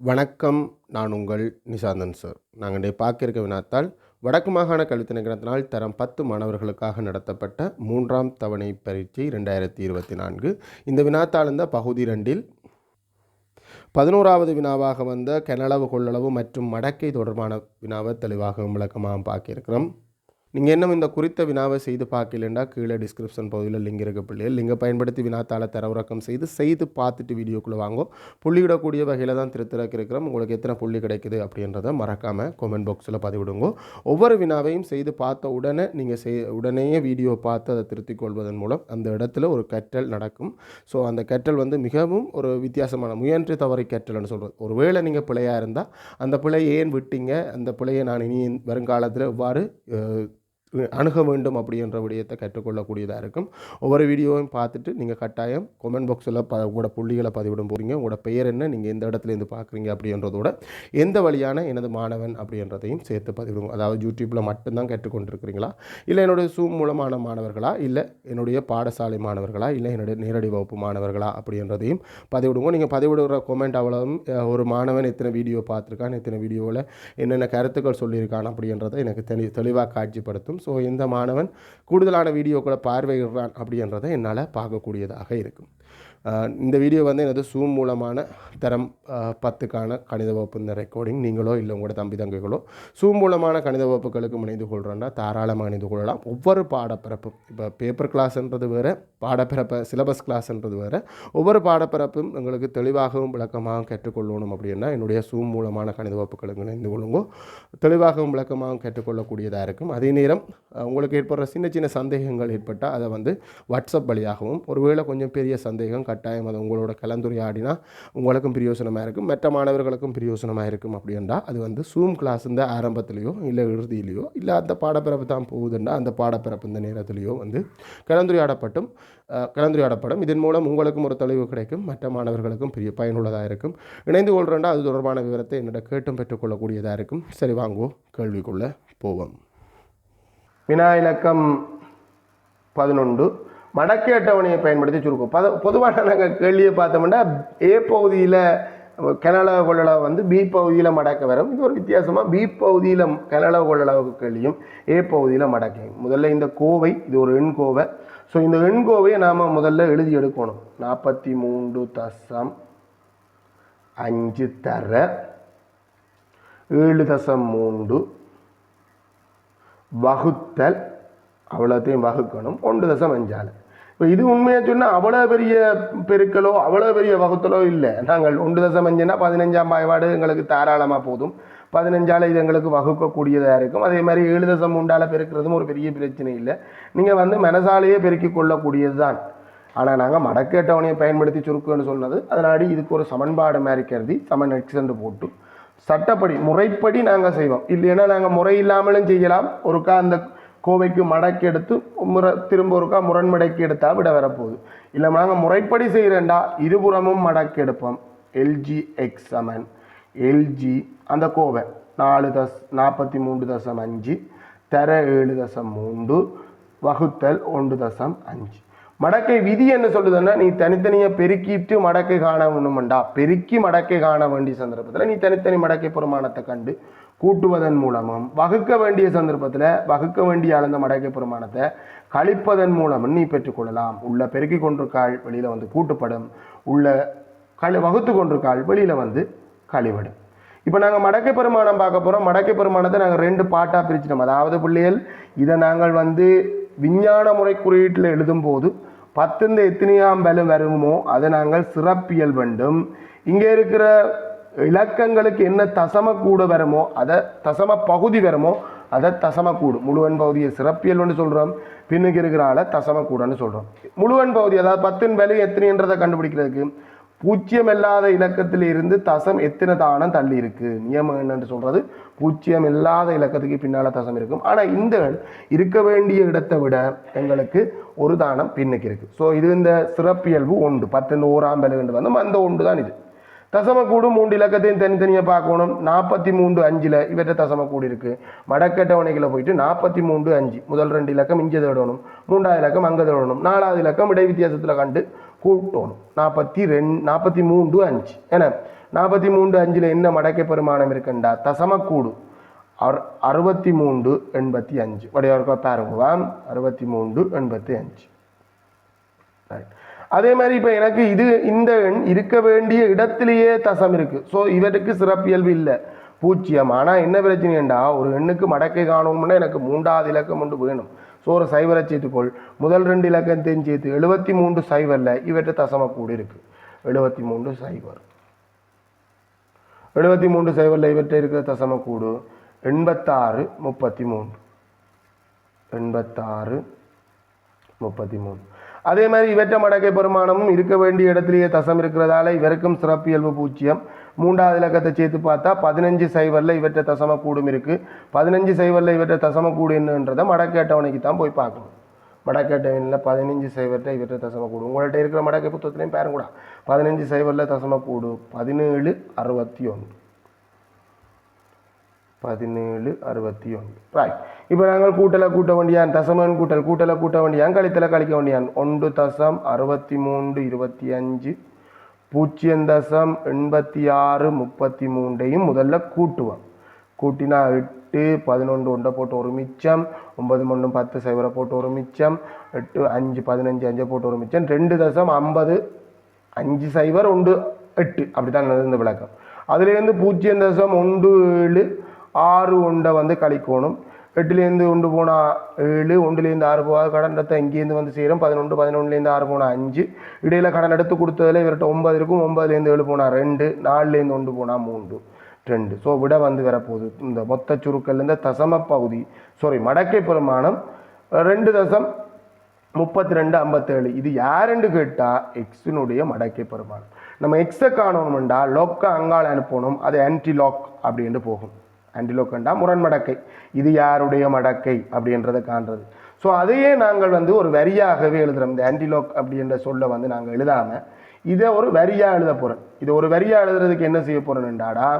வணக்கம் நான் உங்கள் நிசாந்தன் சார். நாங்கள் இன்றைய பார்க்கிருக்க வினாத்தால் வடக்கு மாகாண கல்வி திணைக்களத்தினால் தரம் பத்து மாணவர்களுக்காக நடத்தப்பட்ட மூன்றாம் தவணை பரீட்சை ரெண்டாயிரத்தி இருபத்தி நான்கு. இந்த வினாத்தாள் இந்த பகுதி ரெண்டில் பதினோராவது வினாவாக வந்த கனளவு கொள்ளளவு மற்றும் மடக்கை தொடர்பான வினாவை தெளிவாக விளக்கமாக பார்க்கிருக்கிறோம் நீங்கள் இன்னும் இந்த குறித்த வினாவை செய்து பார்க்கலண்டா? கீழே டிஸ்கிரிப்ஷன் பகுதியில் லிங்க் இருக்க பிள்ளைகள் லிங்கை பயன்படுத்தி வினாத்தாள தரவிறக்கம் செய்து செய்து பார்த்துட்டு வீடியோக்குள்ளே வாங்கும் புள்ளியிடக்கூடிய வகையில் தான் திருத்திறக்க இருக்கிறோம். உங்களுக்கு எத்தனை புள்ளி கிடைக்குது அப்படின்றத மறக்காமல் கமெண்ட் பாக்ஸில் பதிவிடுங்க. ஒவ்வொரு வினாவையும் செய்து பார்த்த உடனே நீங்கள் செய் உடனேயே வீடியோ பார்த்து அதை திருத்திக் கொள்வதன் மூலம் அந்த இடத்துல ஒரு கற்றல் நடக்கும். ஸோ அந்த கற்றல் வந்து மிகவும் ஒரு வித்தியாசமான முயன்று தவறை கற்றல்னு சொல்கிறது ஒருவேளை நீங்கள் பிழையாக இருந்தால் அந்த பிழையை ஏன் விட்டீங்க? அந்த பிழையை நான் இனி வருங்காலத்தில் எவ்வாறு அணுக வேண்டும் அப்படின்ற விடயத்தை கற்றுக்கொள்ளக்கூடியதாக இருக்கும். ஒவ்வொரு வீடியோவையும் பார்த்துட்டு நீங்கள் கட்டாயம் கொமெண்ட் பாக்ஸில் ப உங்களோட புள்ளிகளை பதிவிடும் போகிறீங்க உங்களோட பெயர் என்ன? நீங்கள் எந்த இடத்துலேருந்து பார்க்குறீங்க அப்படின்றதோட எந்த வழியான எனது மாணவன் அப்படின்றதையும் சேர்த்து பதிவிடுங்க. அதாவது யூடியூப்பில் மட்டும்தான் கற்றுக்கொண்டிருக்கிறீங்களா? இல்லை என்னுடைய சூம் மூலமான மாணவர்களா? இல்லை என்னுடைய பாடசாலை மாணவர்களா? இல்லை என்னுடைய நேரடி வகுப்பு மாணவர்களா? அப்படின்றதையும் பதிவிடுங்க. நீங்கள் பதிவிடுகிற கொமெண்ட் அவ்வளவும் ஒரு மாணவன் எத்தனை வீடியோ பார்த்துருக்கான் எத்தனை வீடியோவில் என்னென்ன கருத்துக்கள் சொல்லியிருக்கான் அப்படின்றத எனக்கு தெளி தெளிவாக காட்சிப்படுத்தும். ஸோ எந்த மாணவன் கூடுதலான வீடியோக்களை பார்வையிடுறான் அப்படின்றத என்னால் பார்க்கக்கூடியதாக இருக்கும். இந்த வீடியோ வந்து எனது சூம் மூலமான தரம் பத்துக்கான கணித வகுப்பு இந்த ரெக்கார்டிங் நீங்களோ இல்லை உங்களோட தம்பி தங்கைகளோ சூம் மூலமான கணித வகுப்புகளுக்கு இணைந்து கொள்கிறோன்னா தாராளமாக இணைந்து கொள்ளலாம். ஒவ்வொரு பாடப்பிறப்பும் இப்போ பேப்பர் கிளாஸ்ன்றது வேறு பாடப்பிறப்பை சிலபஸ் கிளாஸ்ன்றது வேறு ஒவ்வொரு பாடப்பிறப்பும் எங்களுக்கு தெளிவாகவும் விளக்கமாகவும் கற்றுக்கொள்ளணும் அப்படின்னா என்னுடைய சூம் மூலமான கணித வகுப்புகளுக்கு இணைந்து கொள்ளுங்க. தெளிவாகவும் விளக்கமாகவும் கற்றுக்கொள்ளக்கூடியதாக இருக்கும். அதே நேரம் உங்களுக்கு ஏற்படுற சின்ன சின்ன சந்தேகங்கள் ஏற்பட்டால் அதை வந்து வாட்ஸ்அப் வழியாகவும் ஒருவேளை கொஞ்சம் பெரிய சந்தேகம் கட்டாயம் அது உங்களோட கலந்துரையாடினா உங்களுக்கும் பிரயோசனமாக இருக்கும். மற்ற மாணவர்களுக்கும் பிரயோசனமாக இருக்கும் அப்படின்றா அது வந்து சூம் கிளாஸ் இந்த ஆரம்பத்திலேயோ இல்லை இறுதியிலையோ இல்லை அந்த பாடப்பிறப்பு தான் போகுதுன்னா அந்த பாடப்பிறப்பு இந்த நேரத்திலேயோ வந்து கலந்துரையாடப்பட்டும். கலந்துரையாடப்படும். இதன் மூலம் உங்களுக்கும் ஒரு தெளிவு கிடைக்கும். மற்ற மாணவர்களுக்கும் பெரிய பயனுள்ளதாக இருக்கும். இணைந்து கொள்கிறேன்டா அது தொடர்பான விவரத்தை என்னோட கேட்டும் பெற்றுக்கொள்ளக்கூடியதாக இருக்கும். சரி வாங்குவோம் கேள்விக்குள்ளே போவோம். வினா இலக்கம் பதினொன்று. மடக்கை அட்டவணையை பயன்படுத்தி சுருக்கம். பத பொதுவாக நாங்கள் கேள்வியை பார்த்தோம்னா ஏ பகுதியில் கனளவு கொள்ளளவு வந்து பி பகுதியில் மடக்க வரும். இது ஒரு வித்தியாசமாக பி பகுதியில் கனளவு கொள்ளளவு கேள்வியும் ஏ பகுதியில் மடக்கையும் முதல்ல இந்த கோவை இது ஒரு எண்கோவை ஸோ இந்த எண்கோவையை நாம் முதல்ல எழுதி எடுக்கணும். நாற்பத்தி மூன்று தசம் அஞ்சு தர ஏழு தசம் மூன்று வகுத்தல் அவ்வளோத்தையும் வகுக்கணும். ஒன்று தசம் அஞ்சால். இப்போ இது உண்மையாக சொன்னால் அவ்வளோ பெரிய பெருக்கலோ அவ்வளோ பெரிய வகுத்தலோ இல்லை. நாங்கள் ஒன்று தசம் அஞ்சுனா பதினஞ்சாம் பாய்வாடு எங்களுக்கு தாராளமாக போதும். பதினஞ்சால் இது எங்களுக்கு வகுக்கக்கூடியதாக இருக்கும். அதே மாதிரி ஏழு தசம் உண்டால் பெருக்கிறதும் ஒரு பெரிய பிரச்சனை இல்லை. நீங்கள் வந்து மனசாலேயே பெருக்கிக் கொள்ளக்கூடியது தான் ஆனால் நாங்கள் மடக்கேட்டவனையை பயன்படுத்தி சுருக்குன்னு சொன்னது. அதனாடி இதுக்கு ஒரு சமன்பாடு மாதிரி கருதி சமன் எக்ஸென்று போட்டு சட்டப்படி முறைப்படி நாங்கள் செய்வோம். இல்லைன்னா நாங்கள் முறை இல்லாமலும் செய்யலாம். ஒருக்கா அந்த கோவைக்கு மடக்கி எடுத்து முறை திரும்ப ஒருக்கா முரண்மடக்கி எடுத்தால் விட வரப்போகுது. இல்லை நாங்கள் முறைப்படி செய்கிறேன்டா இருபுறமும் மடக்கி எடுப்போம். எல்ஜி எக்ஸ் சமன் எல்ஜி அந்த கோவை. நாலு தஸ் நாற்பத்தி மூன்று தசம் அஞ்சு. தர ஏழு தசம் மூன்று. வகுத்தல் ஒன்று தசம் அஞ்சு. மடக்கை விதி என்ன சொல்லுதுன்னா நீ தனித்தனியாக பெருக்கிட்டு மடக்கை காண வேணுமெண்டா பெருக்கி மடக்கை காண வேண்டிய சந்தர்ப்பத்தில் நீ தனித்தனி மடக்கை பெருமானத்தை கண்டு கூட்டுவதன் மூலமும் வகுக்க வேண்டிய சந்தர்ப்பத்தில் வகுக்க வேண்டிய அளந்த மடக்கை பெருமானத்தை கழிப்பதன் மூலமும் நீ பெற்றுக்கொள்ளலாம் உள்ள பெருக்கி கொண்டிருக்காள் வெளியில் வந்து கூட்டுப்படும். உள்ள கழி வகுத்து கொண்டிருக்காள் வெளியில் வந்து கழிவிடும். இப்போ நாங்கள் மடக்கை பெருமானம் பார்க்க போகிறோம் மடக்கை பெருமானத்தை நாங்கள் ரெண்டு பாட்டாக பிரிச்சிட்டோம். அதாவது பிள்ளைகள் இதை நாங்கள் வந்து விஞ்ஞான முறை குறியீட்டில் எழுதும்போது பத்துந்த எத்தனையாம் பலம் வருமோ அதை நாங்கள் சிறப்பியல் வேண்டும். இங்கே இருக்கிற இலக்கங்களுக்கு என்ன தசம கூட வருமோ அதை தசம பகுதி வருமோ அதை தசம கூடு முழுவன் பகுதியை சிறப்பியல்னு சொல்கிறோம் பின்னுக்கு இருக்கிற ஆளை தசம கூடன்னு சொல்கிறோம் முழுவன் பகுதி அதாவது பத்தின் விலை எத்தனைன்றதை கண்டுபிடிக்கிறதுக்கு பூச்சியம் இல்லாத இலக்கத்தில் இருந்து தசம் எத்தனை தானம் தள்ளி இருக்கு? நியமம் என்னன்னு சொல்றது பூச்சியம் இல்லாத இலக்கத்துக்கு பின்னால தசம் இருக்கும். ஆனால் இந்த இருக்க வேண்டிய இடத்தை விட எங்களுக்கு ஒரு தானம் பின்னுக்கு இருக்கு. ஸோ இது இந்த சிறப்பியல்பு ஒன்று. பத்து இந்த ஓராம் விலை வந்து அந்த ஒன்று தான் இது. தசமக்கூடு மூன்று இலக்கத்தையும் தனித்தனியாக பார்க்கணும். நாற்பத்தி மூன்று அஞ்சில் இவற்றை தசமக்கூடு இருக்குது மடக்கட்டவணைகளை போயிட்டு நாற்பத்தி மூன்று அஞ்சு. முதல் ரெண்டு இலக்கம் இங்கே தேடணும். மூன்றாவது இலக்கம் அங்கே தேடணும். நாலாவது இலக்கம் இடை வித்தியாசத்தில் கண்டு கூட்டணும். நாற்பத்தி ரெண்டு நாற்பத்தி மூன்று அஞ்சு. ஏன்னா நாற்பத்தி மூன்று அஞ்சில் என்ன மடக்கை பெருமானம் இருக்குண்டா? தசமக்கூடு. அர் அறுபத்தி மூன்று எண்பத்தி அஞ்சு. வடிவர்க்கோ பாருங்க அறுபத்தி மூன்று எண்பத்தி அஞ்சு. ரைட் அதே மாதிரி இப்போ எனக்கு இது இந்த எண் இருக்க வேண்டிய இடத்திலேயே தசம் இருக்குது ஸோ இவருக்கு சிறப்பியல்பு இல்லை. பூஜ்ஜியம் ஆனால் என்ன பிரச்சனைண்டா ஒரு எண்ணுக்கு மடக்கை காணணும்னா எனக்கு மூன்றாவது இலக்கம் ஒன்று வேணும். ஸோ ஒரு சைவரை சேர்த்துக்கொள். முதல் ரெண்டு இலக்கம் தெரிஞ்சு எழுபத்தி மூன்று சைவரில் இவற்றை தசம கூடி இருக்கு. எழுபத்தி மூன்று சைவர். எழுபத்தி மூன்று சைவரில் இவற்றை இருக்கிற தசம கூடு எண்பத்தாறு முப்பத்தி மூன்று எண்பத்தாறு முப்பத்தி மூணு அதே மாதிரி இவற்ற மடக்கை பெருமானமும் இருக்க வேண்டிய இடத்திலேயே தசம் இருக்கிறதால இவருக்கும் சிறப்பியல்பு பூஜ்ஜியம் மூன்றாவது இலக்கத்தை சேர்த்து பார்த்தா பதினஞ்சு சைவரில் இவற்றை தசம கூடும் இருக்குது பதினஞ்சு சைவரில் இவற்றை தசம கூடு என்னன்றதை மடக்கை அட்டவணைக்கு தான் போய் பார்க்கணும். மடக்கை அட்டவணையில் பதினஞ்சு சைவர்கிட்ட இவற்றை தசம கூடு உங்கள்கிட்ட இருக்கிற மடக்கை புத்தகத்துலேயும் பாருங்க பதினஞ்சு சைவரில் தசம கூடு பதினேழு அறுபத்தி ஒன்று. பதினேழு அறுபத்தி ஒன்று ரைட் இப்போ நாங்கள் கூட்டலை கூட்ட வேண்டியான் தசமன் கூட்டல் கூட்டலை கூட்ட வேண்டியான் கழித்தலை கழிக்க வேண்டியான். ஒன்று தசம் அறுபத்தி மூன்று இருபத்தி அஞ்சு பூஜ்ஜியம் தசம் எண்பத்தி ஆறு முப்பத்தி மூன்றையும் முதல்ல கூட்டுவோம். கூட்டினா எட்டு பதினொன்று ஒன்றை போட்டு ஒரு மிச்சம் ஒன்பது மூணு பத்து சைவரை போட்டு ஒரு மிச்சம் எட்டு அஞ்சு பதினஞ்சு அஞ்சை போட்டு ஒரு மிச்சம். ரெண்டு தசம் ஐம்பது அஞ்சு சைவர் ஒன்று எட்டு. அப்படி தான் இந்த விளக்கம். அதுலேருந்து பூஜ்ஜியம் தசம் ஒன்று ஏழு ஆறு ஒன்றை வந்து கழிக்கணும். எட்டுலேருந்து ஒன்று போனால் ஏழு ஒன்றுலேருந்து ஆறு போகாது. கடன் எடுத்த இங்கேருந்து வந்து சேரும். பதினொன்று பதினொன்றுலேருந்து ஆறு போனால் அஞ்சு. இடையில் கடன் எடுத்து கொடுத்ததில் இவர்கிட்ட ஒன்பது இருக்கும். ஒன்பதுலேருந்து ஏழு போனால் ரெண்டு. நாலுலேருந்து ஒன்று போனால் மூன்று. ரெண்டு. ஸோ விட வந்து வரப்போகுது. இந்த மொத்த சுருக்கல்லேருந்து தசம பகுதி. சாரி மடக்கை பெருமானம் ரெண்டு தசம் முப்பத்தி ரெண்டு ஐம்பத்தேழு. இது யாருன்னு கேட்டால் எக்ஸினுடைய மடக்கை பெருமானம் நம்ம எக்ஸை காணணும்டா லோக்கை அங்கால அனுப்பணும். அது ஆன்டி லாக் அப்படின்ட்டு போகும். ஆண்டிலோக்கண்டா முரண் மடக்கை இது யாருடைய மடக்கை அப்படின்றத காண்றது. ஸோ அதையே நாங்கள் வந்து ஒரு வரியாகவே எழுதுகிறோம் இந்த ஆன்டிலோக் அப்படின்ற சொல்ல வந்து நாங்கள் எழுதாமல் இதை ஒரு வரியாக எழுத போகிறோம் இதை ஒரு வரியாக எழுதுறதுக்கு என்ன செய்ய போகிறோம்டாடா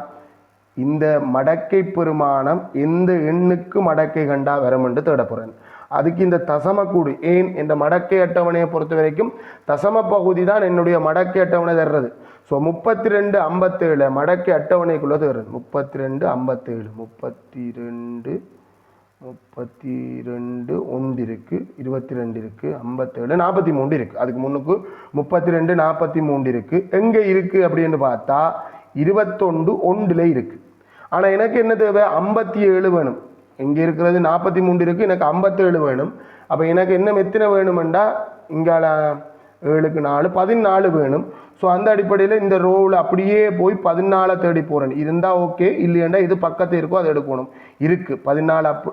இந்த மடக்கை பெருமானம் எந்த எண்ணுக்கு மடக்கை கண்டா வருமென்று தேட போகிறேன் அதுக்கு இந்த தசமக்கூடு ஏன் இந்த மடக்கை அட்டவணையை பொறுத்த வரைக்கும் தசம பகுதி தான் என்னுடைய மடக்கை அட்டவணை தர்றது. ஸோ முப்பத்தி ரெண்டு ஐம்பத்தேழு மடக்கை அட்டவணைக்குள்ளே தர்றது. முப்பத்தி ரெண்டு ஐம்பத்தேழு முப்பத்தி ரெண்டு முப்பத்தி ரெண்டு ஒன்று இருக்குது இருபத்தி ரெண்டு இருக்குது ஐம்பத்தேழு நாற்பத்தி மூணு இருக்குது அதுக்கு முன்னுக்கு முப்பத்தி ரெண்டு நாற்பத்தி மூணு இருக்குது எங்கே இருக்குது அப்படின்னு பார்த்தா இருபத்தொண்டு ஒன்றில் இருக்குது ஆனால் எனக்கு என்ன தேவை? ஐம்பத்தி ஏழு வேணும். இங்கே இருக்கிறது நாற்பத்தி மூணு இருக்குது எனக்கு ஐம்பத்தேழு வேணும். அப்போ எனக்கு என்ன எத்தனை வேணுமெண்டா இங்கால ஏழுக்கு நாலு பதினாலு வேணும். ஸோ அந்த அடிப்படையில் இந்த ரோவில் அப்படியே போய் பதினாலை தேடி போகிறேன் இருந்தால் ஓகே இல்லையாண்டா இது பக்கத்து இருக்கோ அதை எடுக்கணும். இருக்குது பதினாலு அப்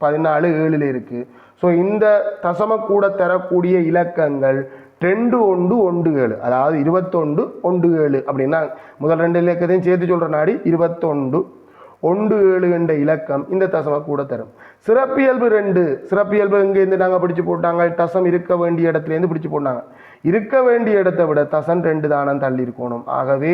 பதினாலு ஏழில் இருக்குது ஸோ இந்த தசம கூட தரக்கூடிய இலக்கங்கள் ரெண்டு ஒன்று ஒன்று ஏழு. அதாவது இருபத்தொண்டு ஒன்று ஏழு அப்படின்னா முதல் ரெண்டு இலக்கத்தையும் சேர்த்து சொல்கிற நாடி இருபத்தொண்டு ஒன்று ஏழு என்ற இலக்கம் இந்த தசம கூட தரும். சிறப்பியல்பு ரெண்டு. சிறப்பியல்பு இங்கேருந்து நாங்கள் பிடிச்சு போட்டாங்க? தசம் இருக்க வேண்டிய இடத்துலேருந்து பிடிச்சு போட்டாங்க. இருக்க வேண்டிய இடத்தை விட தசம் ரெண்டு தானம் தள்ளி இருக்கணும். ஆகவே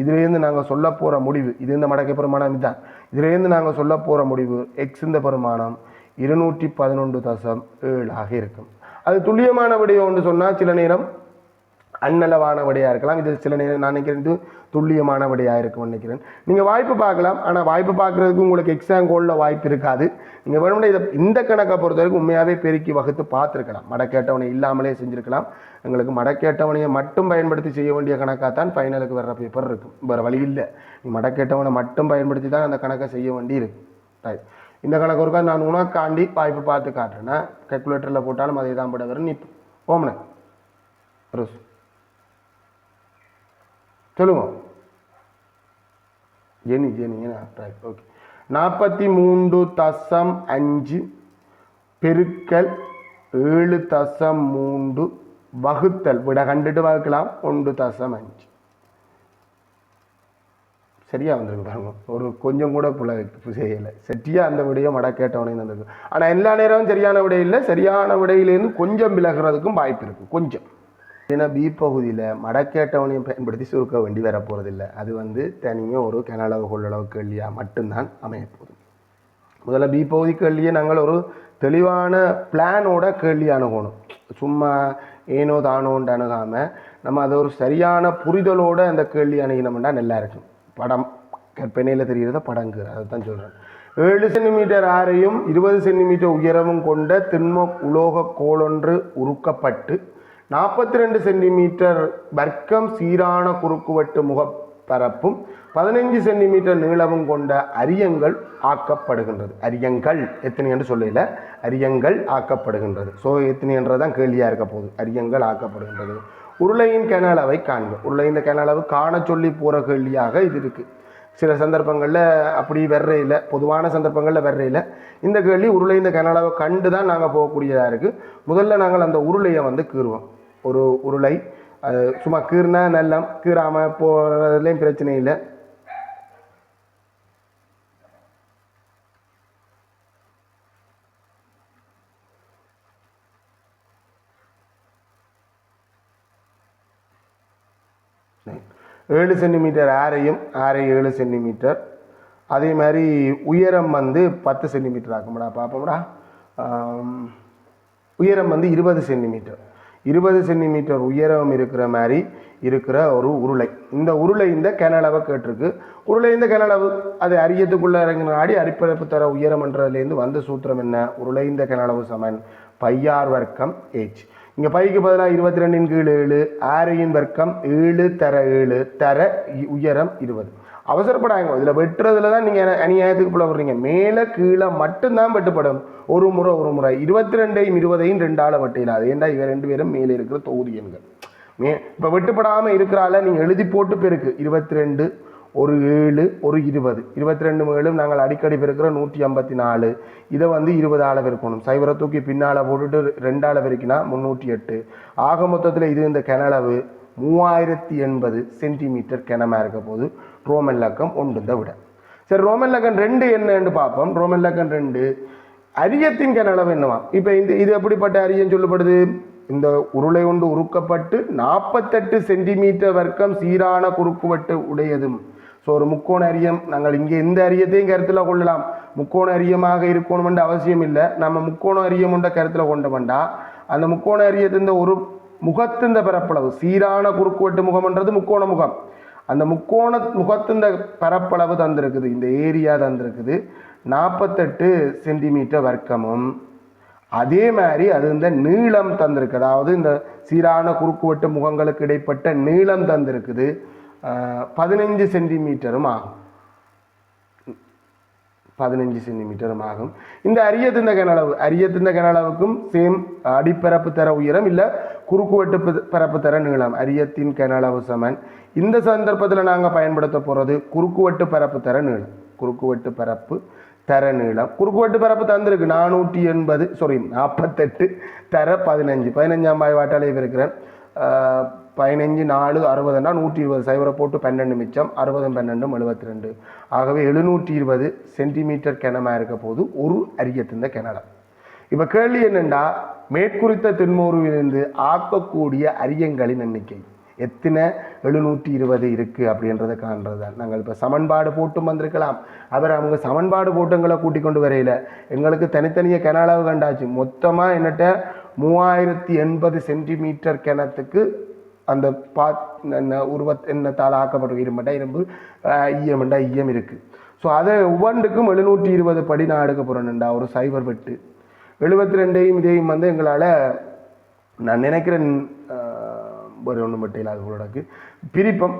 இதுலேருந்து நாங்கள் சொல்ல போகிற முடிவு இது இந்த மடக்கை பெருமானம் இதுதான். இதுலேருந்து நாங்கள் சொல்ல போகிற முடிவு எக்ஸ் இந்த பெருமானம் இருநூற்றி பதினொன்று தசம் ஏழாக இருக்கும். அது துல்லியமான விடயம் ஒன்று சொன்னால் சில நேரம் அன்னளவான இருக்கலாம். இது சில நேரம் நான் நினைக்கிறேன் இது துல்லியமான நினைக்கிறேன். நீங்கள் வாய்ப்பு பார்க்கலாம். ஆனால் வாய்ப்பு பார்க்குறதுக்கு உங்களுக்கு எக்ஸாம் கோலில் வாய்ப்பு இருக்காது. நீங்கள் வேணும்னா இதை இந்த கணக்கை பொறுத்த வரைக்கும் உண்மையாகவே பெருக்கி வகுத்து பார்த்துருக்கலாம். மடக்கேட்டவனை இல்லாமலே செஞ்சுருக்கலாம். எங்களுக்கு மடக்கேட்டவனையை மட்டும் பயன்படுத்தி செய்ய வேண்டிய கணக்காக தான் ஃபைனலுக்கு வர்ற பேப்பர் இருக்கும். வேறு வழி இல்லை. நீ மடக்கேட்டவனை மட்டும் பயன்படுத்தி தான் அந்த கணக்கை செய்ய வேண்டி இருக்கு. ரைட் இந்த கணக்கு ஒருக்கா நான் உனக்காண்டி வாய்ப்பு பார்த்து காட்டுறேன்னா கேல்குலேட்டரில் போட்டாலும் அதே தான் போட வரும் நீ ஓமனே ரோஸ் சொல்லுங்க. ஜெனி ஜெனி ரைட் ஓகே நாற்பத்தி மூன்று தசம் அஞ்சு பெருக்கல் ஏழு தசம் மூன்று வகுத்தல். விட கண்டுட்டு வகுக்கலாம். ஒன்று தசம் அஞ்சு. சரியாக வந்திருக்கு பாருங்க. ஒரு கொஞ்சம் கூட புல செய்யலை. சரியாக அந்த விடையை மடக்கேட்டவனே வந்திருக்கு. ஆனால் எல்லா நேரமும் சரியான விடையில் சரியான விடையிலேருந்து கொஞ்சம் விலகிறதுக்கும் வாய்ப்பு இருக்குது கொஞ்சம். ஏன்னா பி பகுதியில் மடக்கேட்டவனையும் பயன்படுத்தி சுருக்க வேண்டி வர போகிறதில்ல அது வந்து தனியாக ஒரு கனளவு கொள்ளளவு கேள்வியாக மட்டும்தான் அமையப்போகுது முதல்ல பி பகுதி கேள்வியை நாங்கள் ஒரு தெளிவான பிளானோட கேள்வி அணுகணும். சும்மா ஏனோ தானோன்ட்டு அணுகாமல் நம்ம அதை ஒரு சரியான புரிதலோடு அந்த கேள்வி அணுகினோம்னா நல்லா இருக்கும். படம் கற்பனையில் தெரிகிறத படங்கு அதை தான் சொல்கிறேன் ஏழு சென்டிமீட்டர் ஆறையும் இருபது சென்டிமீட்டர் உயரமும் கொண்ட திண்ம உலோக கோளொன்று உருக்கப்பட்டு நாற்பத்தி ரெண்டு சென்டிமீட்டர் வர்க்கம் சீரான குறுக்குவெட்டு முகப்பரப்பும் பதினைஞ்சு சென்டிமீட்டர் நீளமும் கொண்ட அரியங்கள் ஆக்கப்படுகின்றது. அரியங்கள் எத்தனை என்று சொல்லல. அரியங்கள் ஆக்கப்படுகின்றது. ஸோ எத்தனைன்றதான் கேள்வியாக இருக்க போகுது. அரியங்கள் ஆக்கப்படுகின்றது. உருளையின் கன அளவை காண்க. உருளையின் கன அளவு காண சொல்லி போகிற கேள்வியாக இது இருக்குது சில சந்தர்ப்பங்களில் அப்படி வர்றையில் பொதுவான சந்தர்ப்பங்களில் வர்றையில் இந்த கேள்வி உருளை இந்த கனடாவை கண்டு தான் நாங்கள் போகக்கூடியதாக இருக்குது முதல்ல நாங்கள் அந்த உருளையை வந்து கீறுவோம். ஒரு உருளை. அது சும்மா கீறினா நல்லம் கீறாமல் போகிறதுலேயும் பிரச்சனை இல்லை. ஏழு சென்டிமீட்டர் ஆரையும் ஆரை ஏழு சென்டிமீட்டர். அதே மாதிரி உயரம் வந்து பத்து சென்டிமீட்டர் ஆகும்டா பார்ப்போம்டா. உயரம் வந்து இருபது சென்டிமீட்டர். இருபது சென்டிமீட்டர் உயரம் இருக்கிற மாதிரி இருக்கிற ஒரு உருளை. இந்த உருளை இந்த கனளவை கேட்டிருக்கு. உருளை இந்த கனளவு அது அரியத்துக்குள்ளே இறங்கினாடி அரிப்பரப்பு தர உயரம்ன்றதுலேருந்து வந்த சூத்திரம் என்ன? உருளை இந்த கனளவு சமன் பையார் வர்க்கம் ஏச் இங்கே பைக்கு பதிலாக இருபத்தி ரெண்டின் கீழ் ஏழு ஆரையின் வர்க்கம் ஏழு தர ஏழு தர உயரம் இருபது. அவசரப்படாங்க இதில் வெட்டுறதுல தான் நீங்கள் அநியாயத்துக்கு புல வர்றீங்க மேலே கீழே மட்டும்தான் வெட்டுப்படும். ஒரு முறை ஒரு முறை. இருபத்தி ரெண்டையும் இருபதையும் ரெண்டால் வெட்டிடாது. ஏண்டா இவன் ரெண்டு பேரும் மேலே இருக்கிற தொகுதி எண்கள்? மே இப்போ வெட்டுப்படாமல் இருக்கிறால நீங்கள் எழுதி போட்டு பெருக்கு. இருபத்தி ரெண்டு ஒரு ஏழு ஒரு இருபது. இருபத்தி ரெண்டு மேலும் நாங்கள் அடிக்கடி பெருக்கிற நூற்றி ஐம்பத்தி நாலு இதை வந்து இருபது ஆள பெருக்கணும் சைவரை தூக்கி பின்னால் போட்டுட்டு ரெண்டாள பெருக்கினா முந்நூற்றி எட்டு ஆக மொத்தத்தில் இது இந்த கிணளவு மூவாயிரத்தி எண்பது சென்டிமீட்டர் கிணமா இருக்க போது ரோமன் லக்கம் ஒன்று விட. சரி ரோமன் லக்கம் ரெண்டு என்னன்னு பார்ப்போம். ரோமன் லக்கம் ரெண்டு. அரியத்தின் கனளவு என்னவா? இப்போ இந்த இது எப்படிப்பட்ட அரியம் சொல்லப்படுது? இந்த உருளை கொண்டு உருக்கப்பட்டு நாற்பத்தெட்டு சென்டிமீட்டர் வர்க்கம் சீரான குறுக்குவட்டு உடையதும் ஸோ ஒரு முக்கோண அரியம் நாங்கள் இங்கே இந்த அரியத்தையும் கருத்தில் கொள்ளலாம். முக்கோண அரியமாக இருக்கணுமென்ற அவசியம் இல்லை. நம்ம முக்கோண அரியம் உண்ட கருத்தில் வேண்டாம் அந்த முக்கோண அரியத்தின் ஒரு முகத்தின் பரப்பளவு சீரான குறுக்குவெட்டு முகம்ன்றது முக்கோண முகம். அந்த முக்கோண முகத்தின் பரப்பளவு தந்திருக்குது. இந்த ஏரியா தந்திருக்குது. நாற்பத்தெட்டு சென்டிமீட்டர் வர்க்கமும். அதே மாதிரி அது இந்த நீளம் தந்திருக்கு. அதாவது இந்த சீரான குறுக்குவெட்டு முகங்களுக்கு இடைப்பட்ட நீளம் தந்திருக்குது. பதினஞ்சு சென்டிமீட்டரும் ஆகும். பதினஞ்சு சென்டிமீட்டரும் ஆகும். இந்த அரியத்திந்த கனளவு அரியத்திந்த கனளவுக்கும் சேம் அடிப்பரப்பு தர உயரம் இல்லை குறுக்குவெட்டு பரப்பு தர நீளம். அரியத்தின் கனளவு சமன். இந்த சந்தர்ப்பத்தில் நாங்கள் பயன்படுத்த போகிறது குறுக்குவெட்டு பரப்பு தர நீளம். குறுக்குவெட்டு பரப்பு தர நீளம். குறுக்குவெட்டு பரப்பு தந்திருக்கு. நானூற்றி எண்பது சாரி நாற்பத்தெட்டு தர பதினஞ்சு. பதினஞ்சாம் பாய் வாட்டாளி இருக்கிறேன் பதினஞ்சு நாலு அறுபதுன்னா நூற்றி இருபது சைவரை போட்டு பன்னெண்டு மிச்சம் அறுபதும் பன்னெண்டும் எழுபத்தி ரெண்டு ஆகவே எழுநூற்றி இருபது சென்டிமீட்டர் கிணமாக இருக்க போது ஒரு அரியத்திந்த கிணறு இப்போ கேள்வி என்னென்னா மேற்குறித்த திண்மூருவிலிருந்து ஆக்கக்கூடிய அரியங்களின் எண்ணிக்கை எத்தனை? எழுநூற்றி இருபது இருக்குது அப்படின்றத காண்றது தான் நாங்கள் இப்போ சமன்பாடு போட்டும் வந்திருக்கலாம். அவர் அவங்க சமன்பாடு போட்டங்களை கூட்டிக் கொண்டு வரையில. எங்களுக்கு தனித்தனியாக கிணளவு கண்டாச்சு. மொத்தமாக என்னட்ட மூவாயிரத்தி எண்பது சென்டிமீட்டர் கிணத்துக்கு அந்த பா என்ன உருவத் எண்ணத்தால் ஆக்கப்பட்ட இரும்பட்டா இரும்பு ஆஹ், ஈயம்ண்டா ஈயம் இருக்குது ஸோ அதை ஒவ்வொன்றுக்கும் எழுநூற்றி இருபது படி நான் எடுக்க போகிறேன்டா ஒரு சைபர் வெட்டு. எழுபத்தி ரெண்டையும் இதையும் வந்து எங்களால் நான் நினைக்கிறேன் ஒரு ஒன்று மட்டும் இல்லை அது உங்களோடக்கு பிரிப்பம்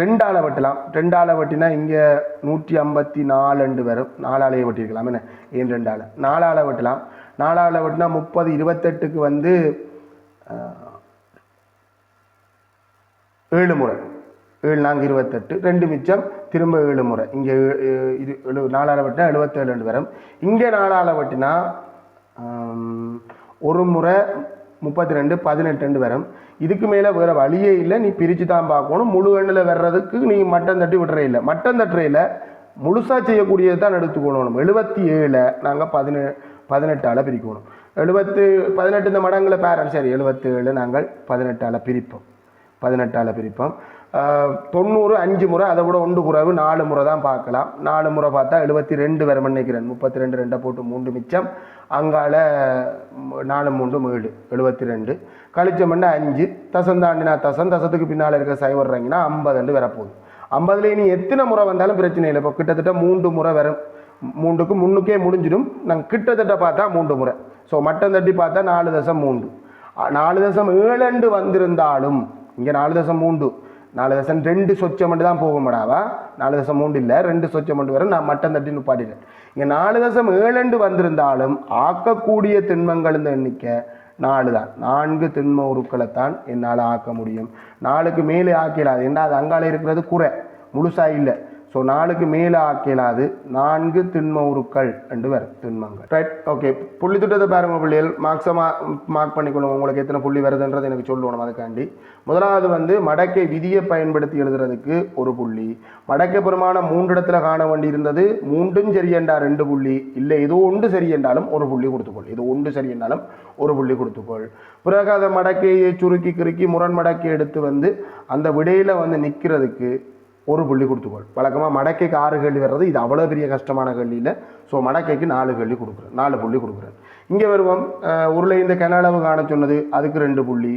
ரெண்டால் வெட்டலாம். ரெண்டால வெட்டினா இங்கே நூற்றி ஐம்பத்தி நாலு வரும். நாலாலையை வெட்டியிருக்கலாம். என்ன? ஏன் ரெண்டால? நாலால வெட்டலாம். நாலால வெட்டினா முப்பது இருபத்தெட்டுக்கு வந்து ஏழு முறை. ஏழு நான்கு இருபத்தெட்டு. ரெண்டு மிச்சம் திரும்ப ஏழு முறை. இங்கே இது எழு நாலாள வெட்டினா எழுபத்தேழு ரெண்டு வரும். இங்கே நாலாள வெட்டினா ஒரு முறை முப்பத்தி ரெண்டு பதினெட்டு ரெண்டு வரும். இதுக்கு மேலே வேறு வழியே இல்லை. நீ பிரித்து தான் பார்க்கணும். முழு எண்ணில் வர்றதுக்கு நீ மட்டம் தட்டி விடுறே இல்லை. மட்டம் தட்டுறையில் முழுசாக செய்யக்கூடியது தான் எடுத்துக்கொள்ளணும். எழுபத்தி ஏழில் நாங்கள் பதினே பதினெட்டால் பிரிக்கணும். எழுபத்து பதினெட்டு இந்த மடங்களை பேரல் சரி எழுபத்தேழு நாங்கள் பதினெட்டால் பிரிப்போம். பதினெட்டால் பிரிப்போம். தொண்ணூறு அஞ்சு முறை அதை விட ஒன்று குறைவு நாலு முறை தான் பார்க்கலாம். நாலு முறை பார்த்தா எழுபத்தி ரெண்டு வரும் நினைக்கிறேன் முப்பத்தி ரெண்டு ரெண்டை போட்டு மூன்று மிச்சம். அங்கால நாலு மூன்று ஏழு எழுபத்தி ரெண்டு கழிச்சமெண்டா அஞ்சு. தசம் தாண்டினா தசம். தசத்துக்கு பின்னால் இருக்க சைவர் ஐம்பது ரெண்டு வரப்போகுது. ஐம்பதுல இனி எத்தனை முறை வந்தாலும் பிரச்சனை இல்லை. இப்போ கிட்டத்தட்ட மூன்று முறை வரும். மூன்றுக்கு முன்னுக்கே முடிஞ்சிடும். நாங்கள் கிட்டத்தட்ட பார்த்தா மூன்று முறை. ஸோ மட்டம் தட்டி பார்த்தா நாலு தசம் மூன்று. நாலு தசம் ஏழண்டு வந்திருந்தாலும் இங்கே நாலு தசம் மூன்று. நாலு தசம் ரெண்டு சொச்சம் மட்டும் தான் போக மாடாவா? நாலு தசம் மூன்று இல்லை ரெண்டு சொச்சம் மட்டும் வர நான் மட்டம் தட்டி நிப்பாட்டிட்டேன் இங்கே நாலு தசம் ஏழண்டு வந்திருந்தாலும் ஆக்கக்கூடிய திண்மங்கள் இந்த எண்ணிக்கை நாலு தான். நான்கு திண்ம உருக்களைத்தான் என்னால் ஆக்க முடியும். நாலுக்கு மேலே ஆக்கிடாது ஏன்னா அது அங்கால இருக்கிறது குறை. முழுசாக இல்லை. ஸோ நாலுக்கு மேலே ஆக்கியலாது நான்கு திண்ம உருக்கள் என்று வரும் திண்மங்கள். ரைட் ஓகே புள்ளி திட்டத்தை பாருங்க பிள்ளைகள். மார்க்ஸை மா மார்க் பண்ணிக்கொள்ளுங்க உங்களுக்கு எத்தனை புள்ளி வருதுன்றது எனக்கு சொல்லணும் அதுக்காண்டி. முதலாவது வந்து மடக்கை விதியை பயன்படுத்தி எழுதுறதுக்கு ஒரு புள்ளி. மடக்கை பெருமானம் மூன்று இடத்துல காண வேண்டி இருந்தது. மூன்றும் சரியண்டா ரெண்டு புள்ளி. இல்லை ஏதோ ஒன்று சரியென்றாலும் ஒரு புள்ளி கொடுத்துக்கொள். இது ஒன்று சரியென்றாலும் ஒரு புள்ளி கொடுத்துக்கொள். பிறகு அதை மடக்கையை சுருக்கி கிறுக்கி முரண் மடக்கை எடுத்து வந்து அந்த விடையில் வந்து நிற்கிறதுக்கு ஒரு புள்ளி கொடுத்துக்கோள். வழக்கமாக மடக்கைக்கு ஆறு கேள்வி வர்றது இது அவ்வளோ பெரிய கஷ்டமான கேள்வி இல்லை. ஸோ மடக்கைக்கு நாலு கேள்வி கொடுக்குறேன். நாலு புள்ளி கொடுக்குறேன். இங்கே வருவோம். உருளை இந்த கனளவு காண சொன்னது அதுக்கு ரெண்டு புள்ளி.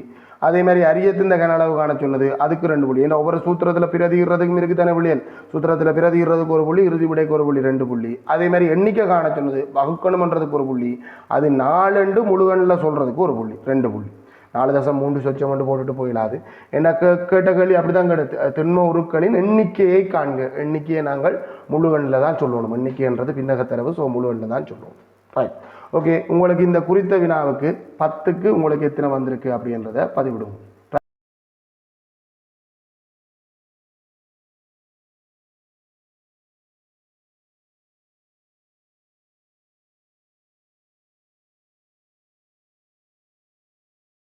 அதே மாதிரி அரியத்து இந்த கனளவு காண சொன்னது அதுக்கு ரெண்டு புள்ளி. ஏன்னா ஒவ்வொரு சூத்திரத்தில் பிரதிகிறதுக்கும் இருக்குது தானே புள்ளியல் சூத்திரத்தில் பிரதிகிறதுக்கு ஒரு புள்ளி இறுதி விடைக்கு ஒரு புள்ளி ரெண்டு புள்ளி. அதே மாதிரி எண்ணிக்கை காண சொன்னது வகுக்கணுமன்றதுக்கு ஒரு புள்ளி. அது நாலண்டு முழுகண்ணில் சொல்கிறதுக்கு ஒரு புள்ளி ரெண்டு புள்ளி. நாலு தசம் மூன்று சொச்சம் மட்டும் போட்டுட்டு போயிடாது என்ன கேட்ட கேள்வி அப்படி தான் திண்ம உருக்களின் எண்ணிக்கையை காண்க எண்ணிக்கையை நாங்கள் முழுவெண்ணில் தான் சொல்லணும் எண்ணிக்கைன்றது பின்னகத்தரவு ஸோ முழுவெண்ணில் தான் சொல்லுவோம். ரைட் ஓகே உங்களுக்கு இந்த குறித்த வினாவுக்கு பத்துக்கு உங்களுக்கு எத்தனை வந்திருக்கு அப்படின்றத பதிவிடுவோம்.